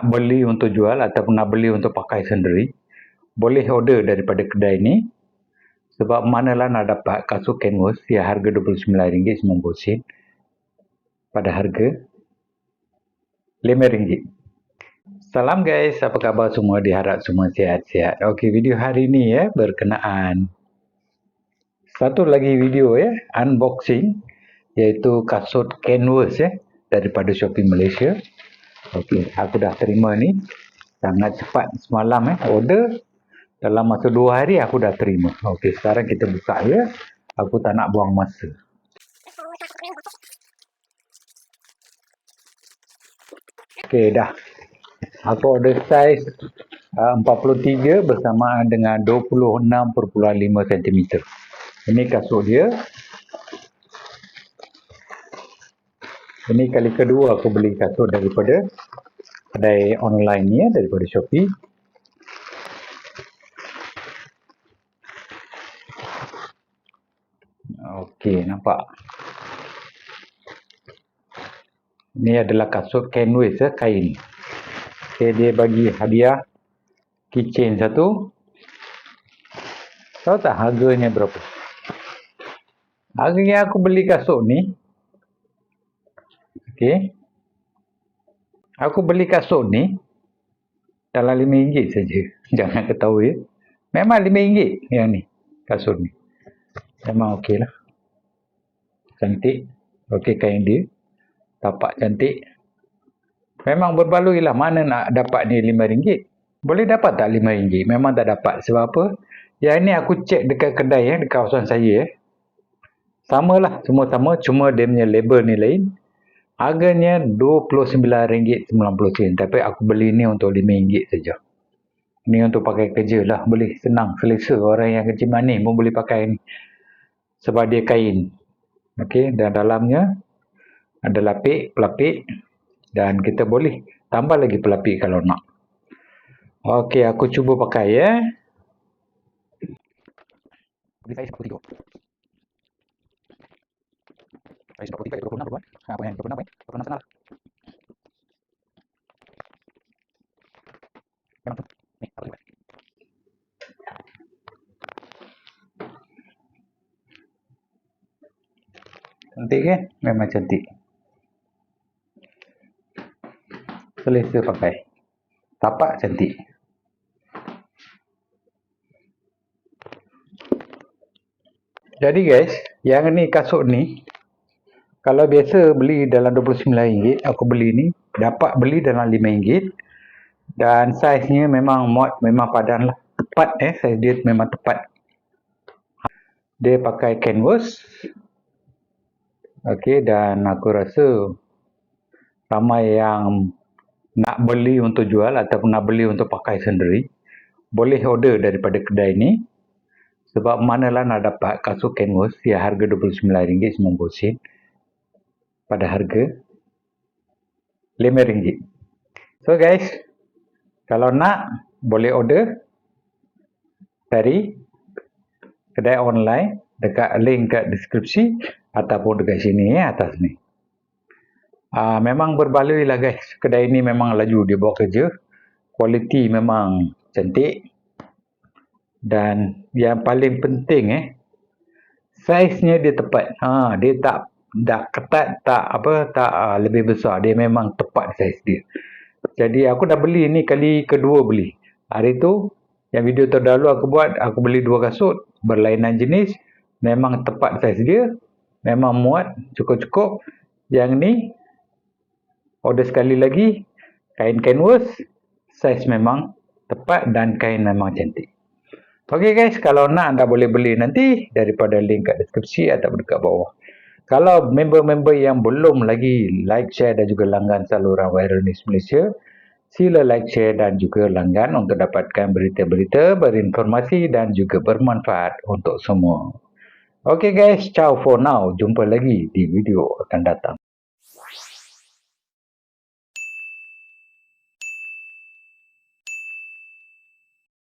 nak beli untuk jual ataupun nak beli untuk pakai sendiri, boleh order daripada kedai ni. Sebab manalah nak dapat kasut canvas yang harga RM29.90 pada harga RM5. Salam guys, apa khabar semua? Diharap semua sihat-sihat. Okey, video hari ni ya berkenaan satu lagi video ya, unboxing iaitu kasut canvas ya daripada Shopee Malaysia. Okey, aku dah terima ni. Sangat cepat semalam eh order dalam masa dua hari aku dah terima. Okey, sekarang kita buka ya. Aku tak nak buang masa. Okey, dah. Aku order saiz uh, 43 bersama dengan 26.5 cm. Ini kasut dia. Ini kali kedua aku beli kasut daripada kedai online ni ya, daripada Shopee. Okey, nampak. Ini adalah kasut canvas ya, kain. Okey, dia bagi hadiah keychain satu. Tahu tak harganya berapa? Harganya aku beli kasut ni. Okey. Aku beli kasut ni dalam RM5 saja. Jangan ketahui ya. Memang RM5 yang ni kasut ni. Memang okey lah. Cantik. Okey kain dia. Tapak cantik. Memang berbaloi lah. Mana nak dapat ni RM5. Boleh dapat tak RM5? Memang tak dapat. Sebab apa? Yang ni aku cek dekat kedai ya. Dekat kawasan saya ya. Sama lah. Semua sama. Cuma dia punya label ni lain. Harganya RM29.90. Tapi aku beli ni untuk RM5 saja. Ni untuk pakai kerja lah. Boleh senang. Selesa. Orang yang kecil manis pun boleh pakai ni sebab dia kain. Okey, dan dalamnya ada lapik, pelapik dan kita boleh tambah lagi pelapik kalau nak. Okey, aku cuba pakai ya. Beli saiz 43. Saiz 43 26 berapa? Ha, apa yang 26 eh? 26 setengah lah. Memang tu. Ni, apa tu? Cantik kan? Memang cantik. Selesa pakai. Tapak cantik. Jadi guys, yang ni kasut ni kalau biasa beli dalam RM29, aku beli ni dapat beli dalam RM5 dan saiznya memang mod memang padan lah. Tepat eh saiz dia memang tepat. Dia pakai canvas Okey dan aku rasa ramai yang nak beli untuk jual ataupun nak beli untuk pakai sendiri boleh order daripada kedai ni sebab manalah nak dapat kasut canvas yang harga RM29.90 pada harga RM5. So guys, kalau nak boleh order dari kedai online dekat link kat deskripsi ataupun dekat sini ya atas ni. Uh, memang berbaloi lah guys. Kedai ni memang laju dia bawa kerja. Kualiti memang cantik. Dan yang paling penting eh. Saiznya dia tepat. Ha, dia tak tak ketat, tak apa, tak uh, lebih besar. Dia memang tepat saiz dia. Jadi aku dah beli ni kali kedua beli. Hari tu yang video terdahulu aku buat, aku beli dua kasut berlainan jenis. Memang tepat saiz dia memang muat cukup-cukup yang ni order sekali lagi kain canvas saiz memang tepat dan kain memang cantik ok guys kalau nak anda boleh beli nanti daripada link kat deskripsi atau dekat bawah kalau member-member yang belum lagi like, share dan juga langgan saluran Viral News Malaysia sila like, share dan juga langgan untuk dapatkan berita-berita berinformasi dan juga bermanfaat untuk semua Okay guys, ciao for now. Jumpa lagi di video akan datang.